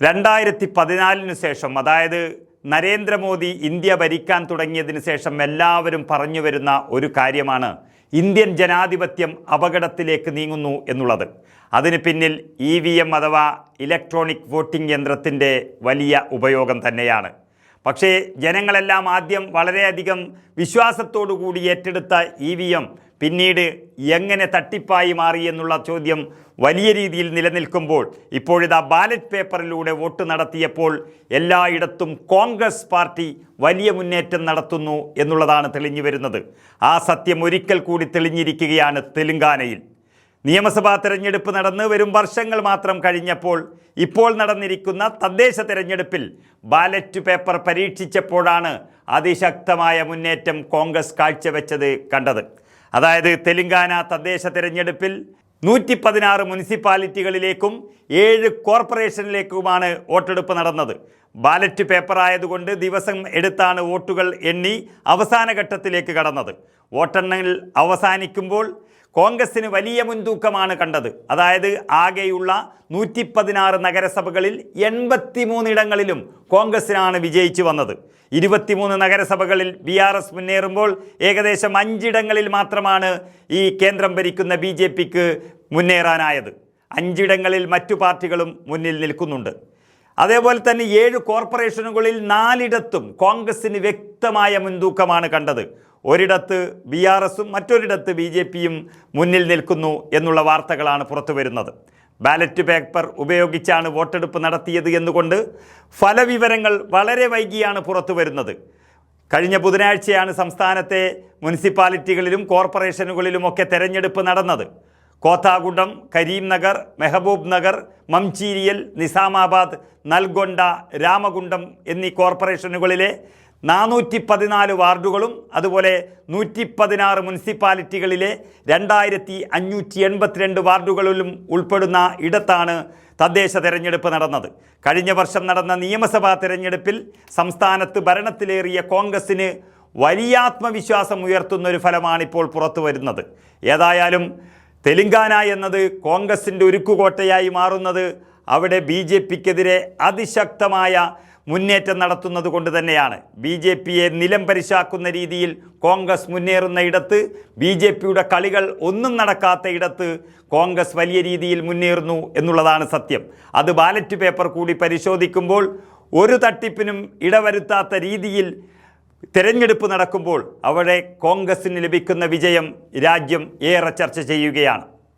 രണ്ടായിരത്തി പതിനാലിന് ശേഷം അതായത് നരേന്ദ്രമോദി ഇന്ത്യ ഭരിക്കാൻ തുടങ്ങിയതിന് ശേഷം എല്ലാവരും പറഞ്ഞു വരുന്ന ഒരു കാര്യമാണ് ഇന്ത്യൻ ജനാധിപത്യം അപകടത്തിലേക്ക് നീങ്ങുന്നു എന്നുള്ളത്. അതിന് പിന്നിൽ ഇ വി എം അഥവാ ഇലക്ട്രോണിക് വോട്ടിംഗ് യന്ത്രത്തിന്റെ വലിയ ഉപയോഗം തന്നെയാണ്. പക്ഷേ ജനങ്ങളെല്ലാം ആദ്യം വളരെയധികം വിശ്വാസത്തോടു കൂടി ഏറ്റെടുത്ത ഇ വി എം പിന്നീട് എങ്ങനെ തട്ടിപ്പായി മാറി എന്നുള്ള ചോദ്യം വലിയ രീതിയിൽ നിലനിൽക്കുമ്പോൾ ഇപ്പോഴിതാ ബാലറ്റ് പേപ്പറിലൂടെ വോട്ട് നടത്തിയപ്പോൾ എല്ലായിടത്തും കോൺഗ്രസ് പാർട്ടി വലിയ മുന്നേറ്റം നടത്തുന്നു എന്നുള്ളതാണ് തെളിഞ്ഞു വരുന്നത്. ആ സത്യം ഒരിക്കൽ കൂടി തെളിഞ്ഞിരിക്കുകയാണ് തെലുങ്കാനയിൽ. നിയമസഭാ തെരഞ്ഞെടുപ്പ് നടന്ന് വരും വർഷങ്ങൾ മാത്രം കഴിഞ്ഞപ്പോൾ ഇപ്പോൾ നടന്നിരിക്കുന്ന തദ്ദേശ തെരഞ്ഞെടുപ്പിൽ ബാലറ്റ് പേപ്പർ പരീക്ഷിച്ചപ്പോഴാണ് അതിശക്തമായ മുന്നേറ്റം കോൺഗ്രസ് കാഴ്ചവെച്ചത് കണ്ടത്. അതായത് തെലുങ്കാന തദ്ദേശ തിരഞ്ഞെടുപ്പിൽ നൂറ്റി പതിനാറ് മുനിസിപ്പാലിറ്റികളിലേക്കും ഏഴ് കോർപ്പറേഷനിലേക്കുമാണ് വോട്ടെടുപ്പ് നടന്നത്. ബാലറ്റ് പേപ്പർ ആയതുകൊണ്ട് ദിവസം എടുത്താണ് വോട്ടുകൾ എണ്ണി അവസാന ഘട്ടത്തിലേക്ക് കടന്നത്. വോട്ടെണ്ണൽ അവസാനിക്കുമ്പോൾ കോൺഗ്രസിന് വലിയ മുൻതൂക്കമാണ് കണ്ടത്. അതായത് ആകെയുള്ള നൂറ്റി പതിനാറ് നഗരസഭകളിൽ എൺപത്തിമൂന്നിടങ്ങളിലും കോൺഗ്രസിനാണ് വിജയിച്ചു വന്നത്. ഇരുപത്തിമൂന്ന് നഗരസഭകളിൽ ബി ആർ എസ് മുന്നേറുമ്പോൾ ഏകദേശം അഞ്ചിടങ്ങളിൽ മാത്രമാണ് ഈ കേന്ദ്രം ഭരിക്കുന്ന ബി ജെ പിക്ക് മുന്നേറാനായത്. അഞ്ചിടങ്ങളിൽ മറ്റു പാർട്ടികളും മുന്നിൽ നിൽക്കുന്നുണ്ട്. അതേപോലെ തന്നെ ഏഴ് കോർപ്പറേഷനുകളിൽ നാലിടത്തും കോൺഗ്രസിന് വ്യക്തമായ മുൻതൂക്കമാണ് കണ്ടത്. ഒരിടത്ത് ബി ആർ എസും മറ്റൊരിടത്ത് ബി ജെ പിയും മുന്നിൽ നിൽക്കുന്നു എന്നുള്ള വാർത്തകളാണ് പുറത്തു വരുന്നത്. ബാലറ്റ് പേപ്പർ ഉപയോഗിച്ചാണ് വോട്ടെടുപ്പ് നടത്തിയത് എന്നുകൊണ്ട് ഫലവിവരങ്ങൾ വളരെ വൈകിയാണ് പുറത്തു വരുന്നത്. കഴിഞ്ഞ ബുധനാഴ്ചയാണ് സംസ്ഥാനത്തെ മുനിസിപ്പാലിറ്റികളിലും കോർപ്പറേഷനുകളിലുമൊക്കെ തെരഞ്ഞെടുപ്പ് നടന്നത്. കോത്താഗുണ്ടം കരീംനഗർ മെഹബൂബ് നഗർ മംചീരിയൽ നിസാമാബാദ് നൽഗൊണ്ട രാമകുണ്ടം എന്നീ കോർപ്പറേഷനുകളിലെ നാനൂറ്റി പതിനാല് വാർഡുകളും അതുപോലെ നൂറ്റി പതിനാറ് മുനിസിപ്പാലിറ്റികളിലെ രണ്ടായിരത്തി അഞ്ഞൂറ്റി എൺപത്തിരണ്ട് വാർഡുകളിലും ഉൾപ്പെടുന്ന ഇടത്താണ് തദ്ദേശ തെരഞ്ഞെടുപ്പ് നടന്നത്. കഴിഞ്ഞ വർഷം നടന്ന നിയമസഭാ തെരഞ്ഞെടുപ്പിൽ സംസ്ഥാനത്ത് ഭരണത്തിലേറിയ കോൺഗ്രസിന് വലിയ ആത്മവിശ്വാസം ഉയർത്തുന്ന ഒരു ഫലമാണ് ഇപ്പോൾ പുറത്തു വരുന്നത് ഏതായാലും തെലുങ്കാന എന്നത് കോൺഗ്രസിന്റെ ഉരുക്കുകോട്ടയായി മാറുന്നത് അവിടെ ബി ജെ പിക്കെതിരെ അതിശക്തമായ മുന്നേറ്റം നടത്തുന്നത് കൊണ്ട് തന്നെയാണ്. ബി ജെ പിയെ നിലം പരിശാക്കുന്ന രീതിയിൽ കോൺഗ്രസ് മുന്നേറുന്ന ഇടത്ത് ബി ജെ പിയുടെ കളികൾ ഒന്നും നടക്കാത്ത ഇടത്ത് കോൺഗ്രസ് വലിയ രീതിയിൽ മുന്നേറുന്നു എന്നുള്ളതാണ് സത്യം. അത് ബാലറ്റ് പേപ്പർ കൂടി പരിശോധിക്കുമ്പോൾ ഒരു തട്ടിപ്പിനും ഇടവരുത്താത്ത രീതിയിൽ തെരഞ്ഞെടുപ്പ് നടക്കുമ്പോൾ അവിടെ കോൺഗ്രസിന് ലഭിക്കുന്ന വിജയം രാജ്യം ഏറെ ചർച്ച ചെയ്യുകയാണ്.